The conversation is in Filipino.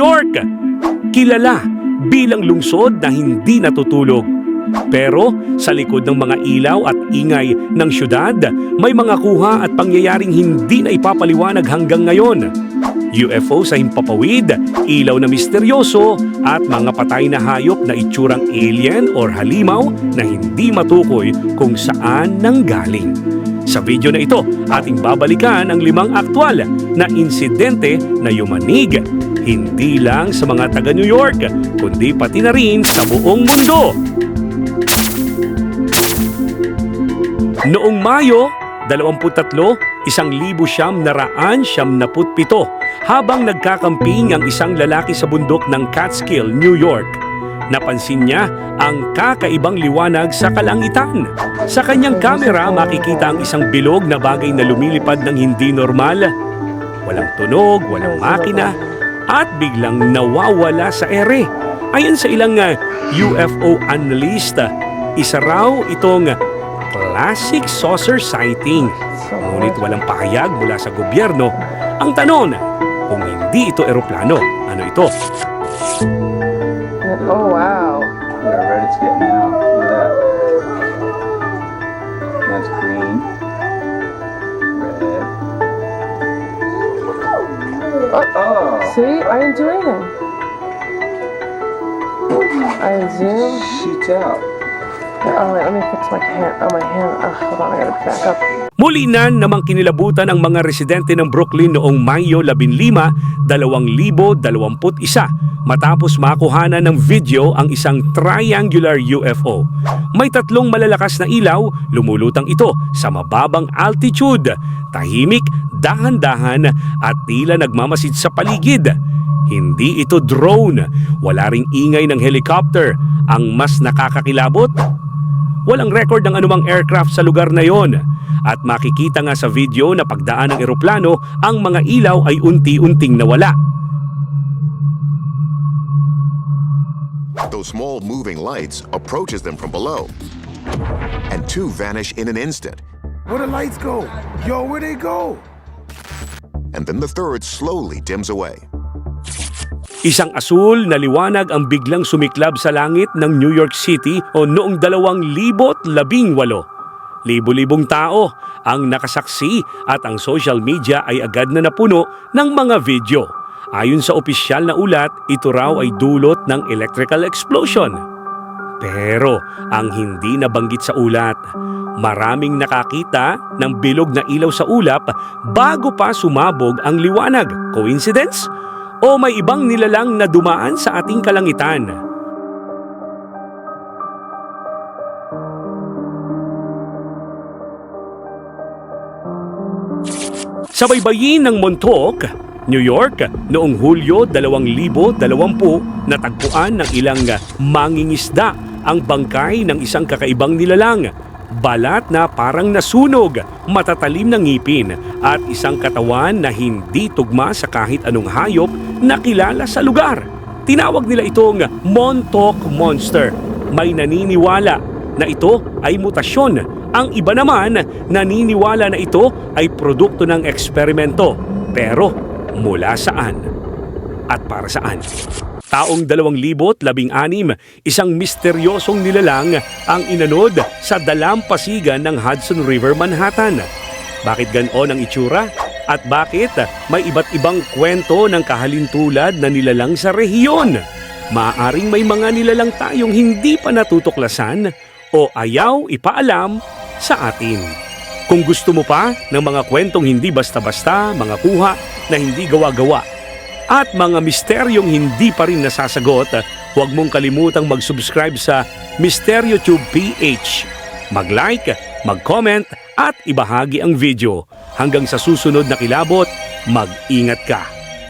York. Kilala bilang lungsod na hindi natutulog. Pero sa likod ng mga ilaw at ingay ng syudad, may mga kuha at pangyayaring hindi na ipapaliwanag hanggang ngayon. UFO sa himpapawid, ilaw na misteryoso at mga patay na hayop na itsurang alien or halimaw na hindi matukoy kung saan nanggaling. Sa video na ito, ating babalikan ang limang aktwal na insidente na yumanig hindi lang sa mga taga New York, kundi pati na rin sa buong mundo. Noong Mayo, 23, isang libo siyam na raan siyam naput pito habang nagkakamping ang isang lalaki sa bundok ng Catskill, New York. Napansin niya ang kakaibang liwanag sa kalangitan. Sa kanyang kamera makikita ang isang bilog na bagay na lumilipad ng hindi normal. Walang tunog, walang makina, at biglang nawawala sa ere. Ayon sa ilang uh, UFO analyst, uh, isa raw itong classic saucer sighting. Ngunit walang pahayag mula sa gobyerno. Ang tanong, kung hindi ito eroplano, ano ito? Oh wow. Yeah, red it's getting out. See, I didn't do anything. I zoom. shoots out. Oh wait, let me fix my hand. Oh my hand. Oh, hold on, I gotta back up. Muli na namang kinilabutan ang mga residente ng Brooklyn noong Mayo 15, 2021 matapos makuhanan ng video ang isang triangular UFO. May tatlong malalakas na ilaw, lumulutang ito sa mababang altitude, tahimik, dahan-dahan at tila nagmamasid sa paligid. Hindi ito drone, wala ring ingay ng helicopter. Ang mas nakakakilabot, Walang record ng anumang aircraft sa lugar na yon. At makikita nga sa video na pagdaan ng eroplano, ang mga ilaw ay unti-unting nawala. Those small moving lights approaches them from below. And two vanish in an instant. Where the lights go? Yo, where they go? And then the third slowly dims away. Isang asul na liwanag ang biglang sumiklab sa langit ng New York City o noong 2018. Libo-libong tao ang nakasaksi at ang social media ay agad na napuno ng mga video. Ayon sa opisyal na ulat, ito raw ay dulot ng electrical explosion. Pero ang hindi nabanggit sa ulat, maraming nakakita ng bilog na ilaw sa ulap bago pa sumabog ang liwanag. Coincidence? O may ibang nilalang na dumaan sa ating kalangitan? Sa baybayin ng Montauk, New York, noong Hulyo 2020, natagpuan ng ilang mangingisda ang bangkay ng isang kakaibang nilalang. Balat na parang nasunog, matatalim na ngipin at isang katawan na hindi tugma sa kahit anong hayop na kilala sa lugar. Tinawag nila itong Montauk Monster. May naniniwala na ito ay mutasyon. Ang iba naman naniniwala na ito ay produkto ng eksperimento. Pero mula saan? At para saan? Taong 2016, isang misteryosong nilalang ang inanod sa dalampasigan ng Hudson River, Manhattan. Bakit ganon ang itsura? At bakit may iba't ibang kwento ng kahalintulad na nilalang sa rehiyon? Maaring may mga nilalang tayong hindi pa natutuklasan o ayaw ipaalam sa atin. Kung gusto mo pa ng mga kwentong hindi basta-basta, mga kuha na hindi gawa-gawa, at mga misteryong hindi pa rin nasasagot, huwag mong kalimutang mag-subscribe sa Misteryo Tube PH. Mag-like, mag-comment at ibahagi ang video. Hanggang sa susunod na kilabot, mag-ingat ka.